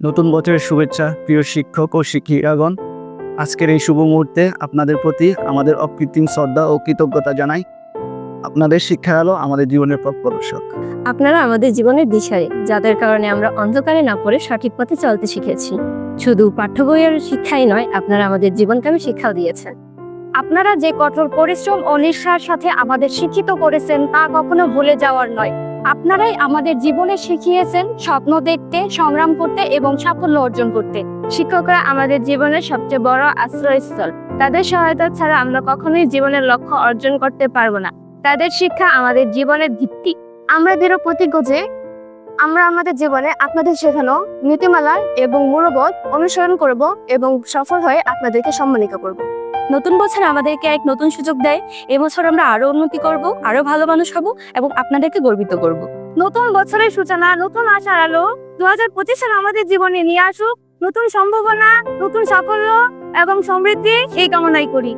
নতুন বছরের শুভেচ্ছা, প্রিয় শিক্ষক ও শিক্ষিকাগণ। আজকের এই শুভ মুহূর্তে আপনাদের প্রতি আমাদের অকৃত্রিম শ্রদ্ধা ও কৃতজ্ঞতা জানাই। আপনাদের শিক্ষা আলো আমাদের জীবনের পথ প্রদর্শক। আপনারা আমাদের জীবনের দিশারি যাদের কারণে আমরা অন্ধকারে না পড়ে সঠিক পথে চলতে শিখেছি। শুধু পাঠ্য বইয়ের শিক্ষাই নয়, আপনারা আমাদের জীবনকামী শিক্ষাও দিয়েছেন। আপনারা যে কঠোর পরিশ্রম ও নিষ্ঠার সাথে আমাদের শিক্ষিত করেছেন, তা কখনো ভুলে যাওয়ার নয়। আপনারাই আমাদের জীবনে শিখিয়েছেন স্বপ্ন দেখতে, সংগ্রাম করতে এবং সাফল্য অর্জন করতে। শিক্ষকরা আমাদের জীবনের সবচেয়ে বড় আশ্রয়স্থল। তাদের সহায়তা ছাড়া আমরা কখনোই জীবনের লক্ষ্য অর্জন করতে পারব না। তাদের শিক্ষা আমাদের জীবনের ভিত্তি। আমরা দৃঢ় প্রতিজ্ঞ যে আমরা আমাদের জীবনে আপনাদের শেখানো নীতিমালা এবং মূল্যবোধ অনুসরণ করব এবং সফল হয়ে আপনাদেরকে সম্মানিত করব। নতুন বছর আমাদেরকে এক নতুন সুযোগ দেয়। এবছর আমরা আরও উন্নতি করব, আরও ভালো মানুষ হব এবং আপনাদেরকে গর্বিত করব। নতুন বছরের সূচনা, নতুন আশার আলো দু হাজার পঁচিশ সাল আমাদের জীবনে নিয়ে আসুক। নতুন সম্ভাবনা, নতুন সাফল্য এবং সমৃদ্ধি এই কামনাই করি।